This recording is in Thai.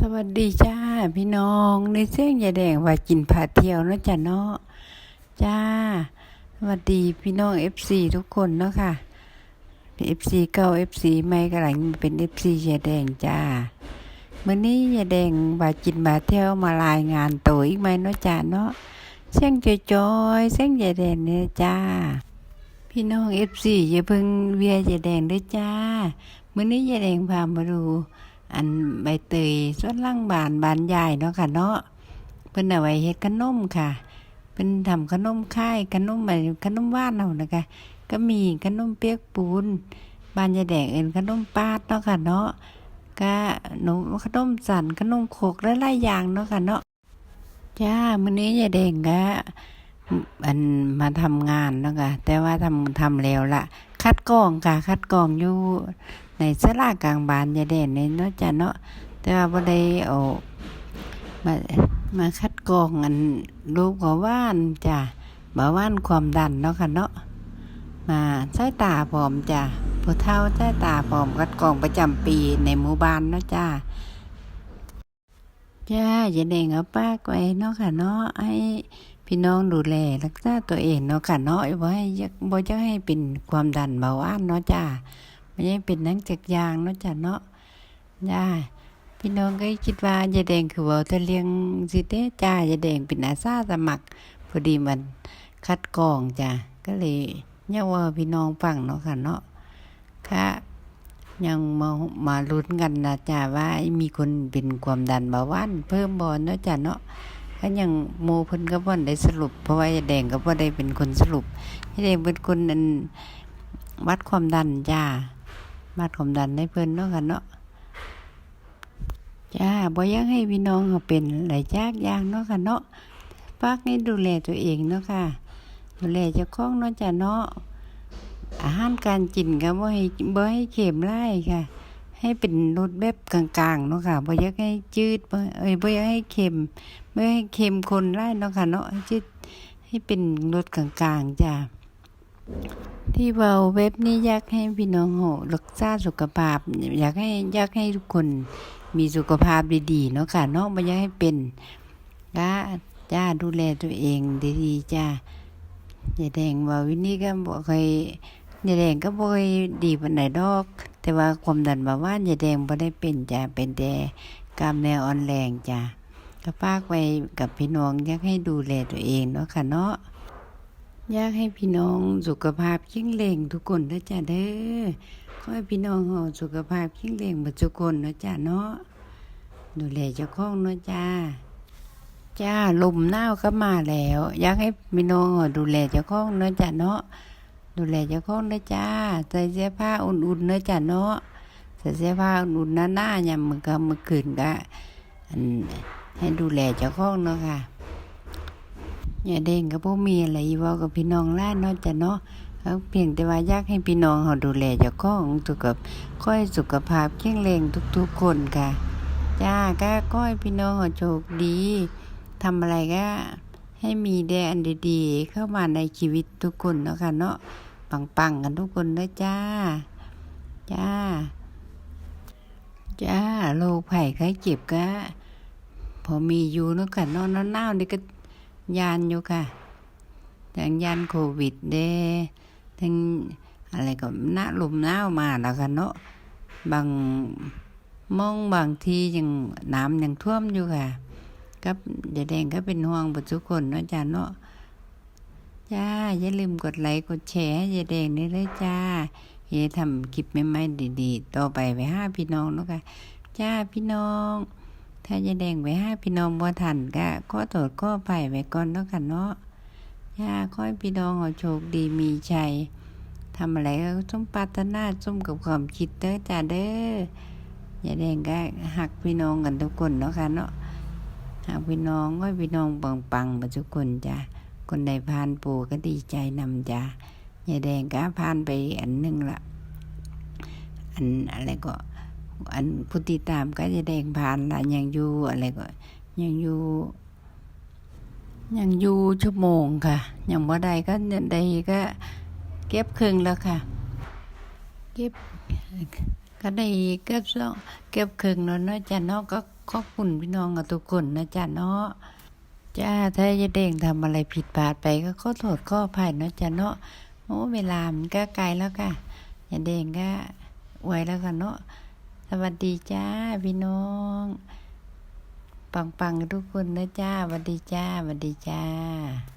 สวัสดีจ้าพี่น้องในเส้นยาแดงว่ากินผาเที่ยวเนาะจ้ะเนาะจ้าสวัสดีพี่น้องเอฟซีทุกคนเนาะค่ะเอฟซีเก่าเอฟซีใหม่กำลังเป็นเอฟซียาแดงจ้าเมื้อนี้ยาแดงว่ากินผาเที่ยวมารายงานตัวอีกไหมเนาะจ้าเนาะเส้นจอยๆเส้นยาแดงเนี่ยจ้า พี่น้องเอฟซีอย่าเพิ่งเวียยาแดงด้วยจ้าเมื้อนี้ยาแดงพามาดู อันใบเตยส่วนล่างบานบานใหญ่เนาะค่ะเนาะเพิ่นเอาไว้เฮ็ดขนมค่ะเพิ่นทำขนมค่ายขนมอะไรขนมหวานเอานะคะก็มีขนมเปียกปูนบานยาแดงเอ็นขนมปาดเนาะค่ะเนาะก็หนมขนมสันขนมโคกหลายๆอย่างเนาะค่ะเนาะจ้ามื้อนี้ยาแดงก็อันมาทำงานเนาะค่ะแต่ว่าทำทำแล้วละคัดกรองค่ะ คัดกรองอยู่ ในสลากลางบานยาแดนในเนาะจ้ะเนาะแต่ว่าบ่ได้เอามามาคัดกรองอันรูปของว่านจ้ะบ่ว่านความดันเนาะค่ะเนาะมาใช้ตาพร้อมจ้ะผู้เฒ่าใช้ตาพร้อมคัดกรองประจำปีในหมู่บ้านเนาะจ้ะจ้ายายแดงเอาป้ากไว้เนาะค่ะเนาะให้พี่น้องดูแลรักษาตัวเองเนาะค่ะเนาะบ่ให้อยากบ่จะให้เป็นความดันเบาหวานเนาะจ้ะ ไม่ใช่เป็นนังจากยางเนาะจ้ะเนาะจ้าพี่น้องก็คิดว่ายายแดงคือว่าจะเลี้ยงสิเต้จ้ายายแดงเป็นอาสาสมัครพอดีมันคัดกรองจ้ะก็เลยเนี่ยว่าพี่น้องฟังเนาะค่ะเนาะค่ะยังมามาลุ้นกันนะจ้าว่ามีคนเป็นความดันเบาหวานเพิ่มบ่เนาะจ้ะเนาะก็ยังโมเพิ่นก็บ่ได้สรุป เพราะว่ายายแดงก็บ่ได้เป็นคนสรุปยายแดงเป็นคนอันวัดความดันจ้า มาดความดันให้เพิ่นเนาะค่ะเนาะจ้าบ่อยากให้พี่น้องเขาเป็นหลายจากยางเนาะค่ะเนาะฝากให้ดูแลตัวเองเนาะค่ะ ดูแลเจ้าของเนาะจ้ะเนาะอาหารการกินก็บ่ให้บ่ให้เค็มหลายค่ะ ให้เป็นรสแบบกลางๆเนาะค่ะบ่อยากให้จืดบ่เอ้ยบ่อยากให้เค็มบ่ให้เค็มข้นหลายเนาะค่ะเนาะให้จืดให้เป็นรสกลางๆจ้า ที่เบาเว็บนี้อยากให้พี่น้องโหรักษาสุขภาพ อยากให้อยากให้ทุกคนมีสุขภาพดีๆเนาะค่ะเนาะไม่อยากให้เป็นก็จ้าดูแลตัวเองดีๆจ้าอย่าแดงว่าวินี่ก็บ่เคยอย่าแดงก็บ่เคยดีปานไหนดอก แต่ว่าความดันเบาหวานอย่าแดงบ่ได้เป็นจ้าเป็นแต่กล้ามเนื้ออ่อนแรงจ้าก็ฝากไว้กับพี่น้องอยากให้ดูแลตัวเองเนาะค่ะเนาะ อยากให้พี่น้องสุขภาพแข็งแรงทุกคนนะจ๊ะเด้อขอให้พี่น้องเฮาสุขภาพแข็งแรงหมดทุกคนนะจ๊ะเนาะ ดูแลเจ้าของนะจ้าจ้าลมหนาวก็มาแล้ว อยากให้พี่น้องเฮาดูแลเจ้าของนะจ้ะเนาะ ดูแลเจ้าของนะจ้าใส่เสื้อผ้าอุ่นๆนะจ้ะเนาะ ใส่เสื้อผ้าอุ่นๆหน้าๆยามมื้อก็มื้อคืนก็ให้ดูแลเจ้าของเนาะค่ะ อย่าเด้งกับพวกมีอะไรเว้ากับพี่น้องล้านเนาะจ้ะเนาะเขาเพียงแต่ว่าอยากให้พี่น้องเขาดูแลเจ้าของสุขภาพค่อยสุขภาพแข็งแรงทุกๆคนค่ะ จ้าก็ก้อยพี่น้องเขาโชคดีทำอะไรก็ให้มีแต่อันดีๆ เข้ามาในชีวิตทุกคนเนาะค่ะเนาะปังๆกันทุกคนนะจ้า จ้า จ้าโรคไผ่ไข้เจ็บก็พอมีอยู่เนาะค่ะเนาะหนาวๆนี่ก็ ยานอยู่ค่ะทั้งยานโควิดเด้ทั้งอะไรก็หน้าลุมหนาวมาแล้วค่ะเนาะบางมองบางทียังน้ำยังท่วมอยู่ค่ะกับยายแดงก็เป็นห่วงบุทุกคนเนาะจ้าเนาะจ้าอย่าลืมกดไลค์กดแชร์ให้ยายแดงนี่เลยจ้าเฮ็ดทำคลิปใหม่ๆดีๆ ต่อไปไปห้าพี่น้องเนาะค่ะจ้าพี่น้อง ถ้ายายแดงไว้ให้พี่น้องบ่ทันก็ขอโทษขออภัยไว้ก่อนเนาะค่ะเนาะย่าขอให้พี่น้องเอาโชคดีมีชัยทำอะไรก็ส้มปรารถนาส้มกับความคิดเด้อจ้าเด้อยายแดงก็หักพี่น้องกันทุกคนเนาะค่ะเนาะหักพี่น้องก็พี่น้องปังๆมาทุกคนจ้าคนใดผ่านปู่ก็ดีใจนำจ้ายายแดงก็ผ่านไปอันหนึงละอันอะไรก็ อันผู้ติดตามก็จะแดงผ่านละยังอยู่อะไรก็ยังอยู่ยังอยู่ชั่วโมงค่ะยังบ่ได้ก็ได้ก็เก็บครึ่งแล้วค่ะ เก็บก็ได้เกือบสองเกือบครึ่งแล้วเนาะจ้ะเนาะก็ขอบคุณพี่น้องกับทุกคนนะจ้ะเนาะจ้าถ้ายายแดงทำอะไรผิดพลาดไปก็ขอโทษขออภัยเนาะจ้ะเนาะโอ้เวลามันก็ไกลแล้วค่ะอย่ายแดงก็ไวแล้วค่ะเนาะ สวัสดีจ้าพี่น้อง ปังๆกังทุกคนนะจ้าสวัสดีจ้าสวัสดีจ้า